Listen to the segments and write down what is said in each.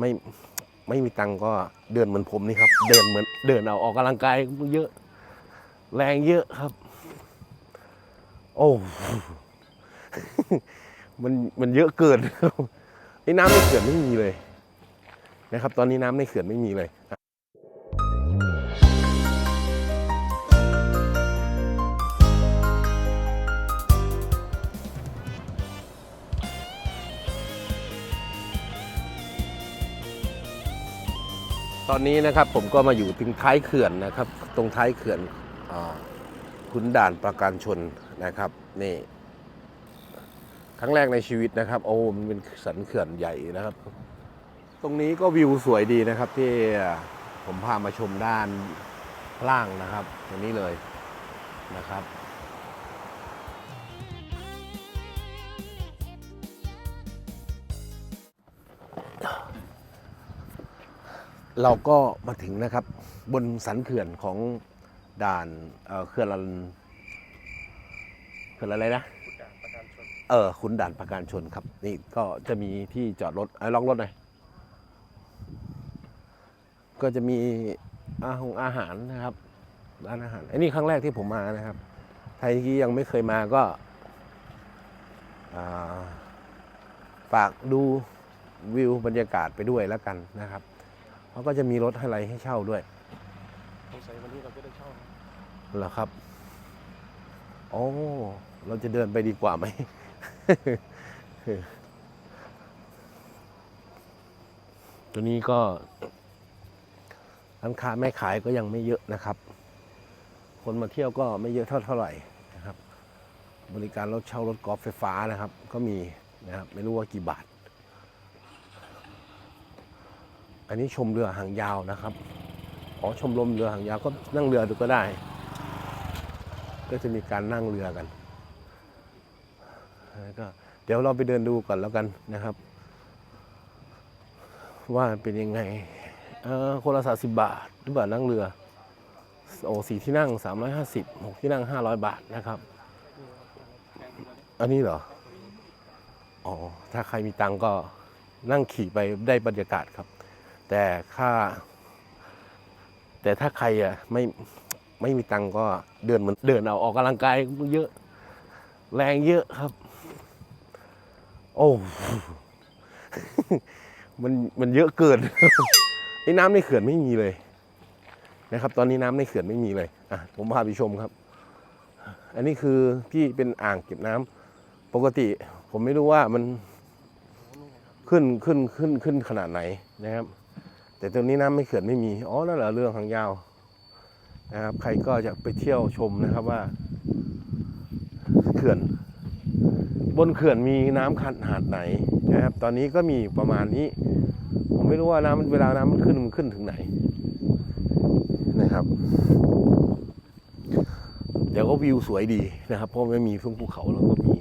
ไม่ไม่มีตังก็เดินเหมือนผมนี่ครับ เดินเหมือนเดินเอาออกกำลังกายเยอะ แรงเยอะครับ โอ้มันมันเยอะเกินไอ้น้ำในเขื่อนไม่มีเลยนะครับ ตอนนี้น้ำในเขื่อนไม่มีเลย ตอนนี้นะครับผมก็มาอยู่ตรงท้ายเขื่อนนะครับ ตรงท้ายเขื่อนอขุนด่านประการชนนะครับนี่ครั้งแรกในชีวิตนะครับ โอ้มันเป็นสันเขื่อนใหญ่นะครับ ตรงนี้ก็วิวสวยดีนะครับ ที่ผมพามาชมด้านล่างนะครับตรงนี้เลยนะครับ เราก็มาถึงนะครับบนสันเขื่อนของด่านเขื่อนอะไรเขื่อนอะไรนะเออขุนด่านประการชนครับ นี่ก็จะมีที่จอดรถไอ้ยลองรถหน่อยก็จะมีอาหงอาหารนะครับร้านอาหารไอ้นี่ครั้งแรกที่ผมมานะครับใครที่ยังไม่เคยมาก็าฝากดูวิวบรรยากาศไปด้วยแล้วกันนะครับ เขาก็จะมีรถอะไรให้เช่าด้วยสงสัยวันนี้เราก็ได้เช่านะเหรอครับโอ้เราจะเดินไปดีกว่าไหมตัวนี้ก็ร้านค้าแม่ขายก็ยังไม่เยอะนะครับ คนมาเที่ยวก็ไม่เยอะเท่าเท่าไหร่นะครับ บริการรถเช่ารถกอล์ฟไฟฟ้านะครับ ก็มีนะครับไม่รู้ว่ากี่บาท อันนี้ชมเรือหางยาวนะครับ อ๋อชมรมเรือหางยาวก็นั่งเรือดูก็ได้ ก็จะมีการนั่งเรือกันก็เดี๋ยวเราไปเดินดูก่อนแล้วกันนะครับ ว่าเป็นยังไงเออคนละสาสิบบาทหรือเปล่านั่งเรือโอ้สี่ที่นั่งสามร้อยห้าสิบหกที่นั่งห้าร้อยบาทนะครับ อันนี้เหรอ อ๋อ ถ้าใครมีตังก็นั่งขี่ไปได้บรรยากาศครับ แต่ค่า แต่ถ้าใครอะไม่ไม่มีตังก็เดินเหมือนเดินเอาออกกำลังกายเยอะ แรงเยอะครับ โอ้มันมันเยอะเกินไอ้น้ำในเขื่อนไม่มีเลยนะครับ ตอนนี้น้ำในเขื่อนไม่มีเลยอะผมพาไปชมครับ อันนี้คือที่เป็นอ่างเก็บน้ำปกติ ผมไม่รู้ว่ามันขึ้นขึ้นขึ้นขึ้นขนาดไหนนะครับ แต่ตรงนี้น้ำไม่เขื่อนไม่มี อ๋อ นั่นเหรอเรื่องหางยาวนะครับ ใครก็จะไปเที่ยวชมนะครับว่า เขื่อน บนเขื่อนมีน้ำขนาดไหนนะครับ ตอนนี้ก็มีประมาณนี้ ผมไม่รู้ว่าน้ำเวลาน้ำมันขึ้นมันขึ้นถึงไหนนะครับ เดี๋ยวก็วิวสวยดีนะครับ เพราะไม่มีทุ่งภูเขาแล้วก็มี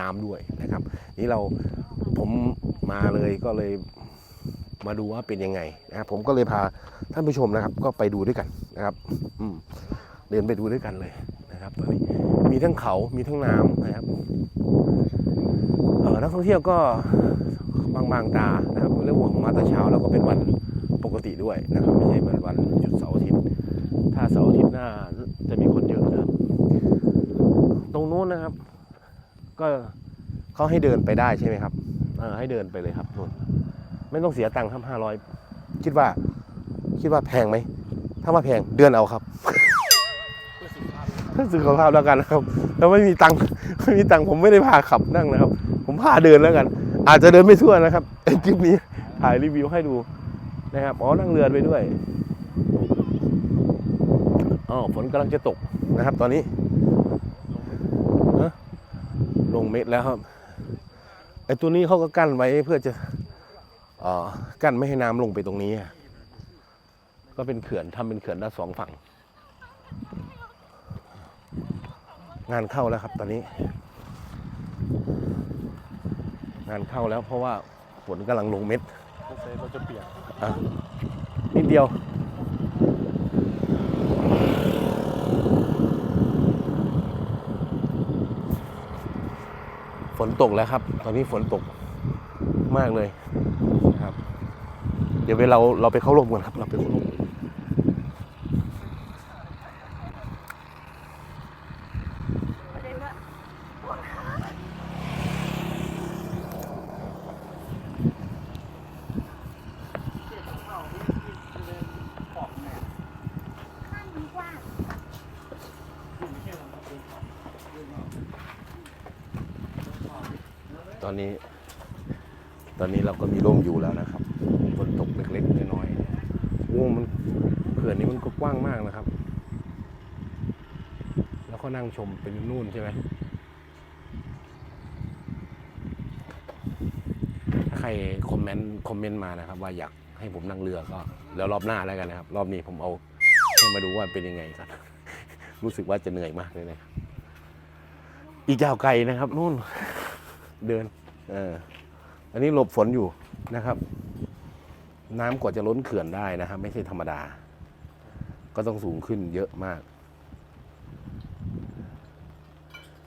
น้ำด้วยนะครับ นี่เราผมมาเลยก็เลย มาดูว่าเป็นยังไงนะครับผมก็เลยพาท่านผู้ชมนะครับ ก็ไปดูด้วยกันนะครับอืมเดินไปดูด้วยกันเลยนะครับตอนนี้มีทั้งเขา มีทั้งน้ำนะครับเออนักท่องเที่ยวก็บางบางตานะครับเรื่องของมาแต่เช้าแล้วก็เป็นวันปกติด้วยนะครับไม่ใช่วันวันหยุดเสาร์อาทิตย์ถ้าเสาร์อาทิตย์หน้าจะมีคนเยอะนะครับ ตรงนู้นนะครับ ก็เขาให้เดินไปได้ใช่ไหมครับเออให้เดินไปเลยครับนู่น ไม่ต้องเสียตังค์ครับห้าร้อยคิดว่า คิดว่าแพงไหม ถ้าว่าแพงเดือนเอาครับเพื่อสุขภาพซื้อของภาพแล้วกันนะครับ แล้วไม่มีตังค์ไม่มีตังค์ผมไม่ได้พาขับนั่งนะครับ ผมพาเดินแล้วกัน อาจจะเดินไม่ทั่วนะครับไอ้คลิปนี้ถ่ายรีวิวให้ดูนะครับอ๋อนั่งเรือไปด้วยอ๋อฝนกำลังจะตกนะครับ ตอนนี้ฮะลงเม็ดแล้วครับไอ้ตัวนี้เขาก็กั้นไว้เพื่อจะเอ่อ กั้นไม่ให้น้ำลงไปตรงนี้อะก็เป็นเขื่อนทำเป็นเขื่อนด้านสองฝั่ง งานเข้าแล้วครับตอนนี้ งานเข้าแล้วเพราะว่าฝนกำลังลงเม็ดสงสัยเราจะเปียกอะนิดเดียวฝนตกแล้วครับ ตอนนี้ฝนตกมากเลยนะครับ เดี๋ยวไปเราเราไปเข้าร่มกันครับเราไปเข้าร่มตอนนี้ ตอนนี้เราก็มีร่มอยู่แล้วนะครับ ฝนตกเล็กๆน้อยๆโอ้มันเขื่อนนี้มันก็กว้างมากนะครับ แล้วก็นั่งชมเป็นนู่นใช่ไหมถ้าใครคอมเมนต์คอมเมนต์มานะครับ ว่าอยากให้ผมนั่งเรือก็ แล้วรอบหน้าแล้วกันนะครับ รอบนี้ผมเอาให้มาดูว่าเป็นยังไงครับรู้สึกว่าจะเหนื่อยมากเลยนะอีกยาวไกลนะครับนู่นเดินเอออันนี้หลบฝนอยู่นะครับ น้ำกว่าจะล้นเขื่อนได้นะครับไม่ใช่ธรรมดา ก็ต้องสูงขึ้นเยอะมาก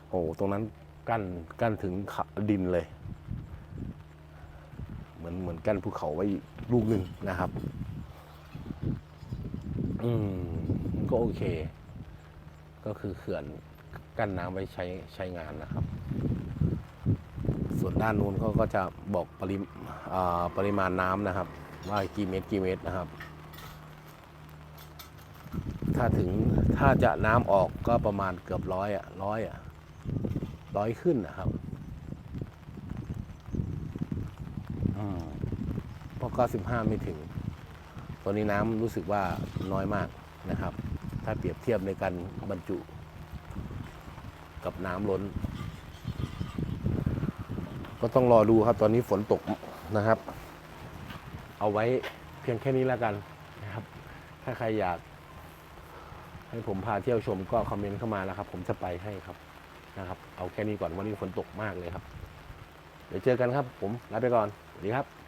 โอ้ตรงนั้นกั้นกั้นถึงดินเลย เหมือนเหมือนกั้นภูเขาไว้ลูกหนึ่งนะครับ อืมก็โอเค ก็คือเขื่อนกั้นน้ำไว้ใช้ใช้งานนะครับ ส่วนด้านนู้นเขาก็จะบอกปริมปริมาณน้ำนะครับ ว่ากี่เมตรกี่เมตรนะครับ ถ้าถึงถ้าจะน้ำออกก็ประมาณเกือบร้อยอะร้อยอะร้อยขึ้นนะครับอืมเพราะก็สิบห้าไม่ถึง ตัวนี้น้ำรู้สึกว่าน้อยมากนะครับ ถ้าเปรียบเทียบในการบรรจุ กับน้ำล้น ก็ต้องรอดูครับ ตอนนี้ฝนตกนะครับ เอาไว้เพียงแค่นี้แล้วกันนะครับ ถ้าใครอยากให้ผมพาเที่ยวชมก็คอมเมนต์เข้ามาแล้วครับ ผมจะไปให้ครับนะครับ เอาแค่นี้ก่อนวันนี้ฝนตกมากเลยครับ เดี๋ยวเจอกันครับ ผมลาไปก่อนสวัสดีครับ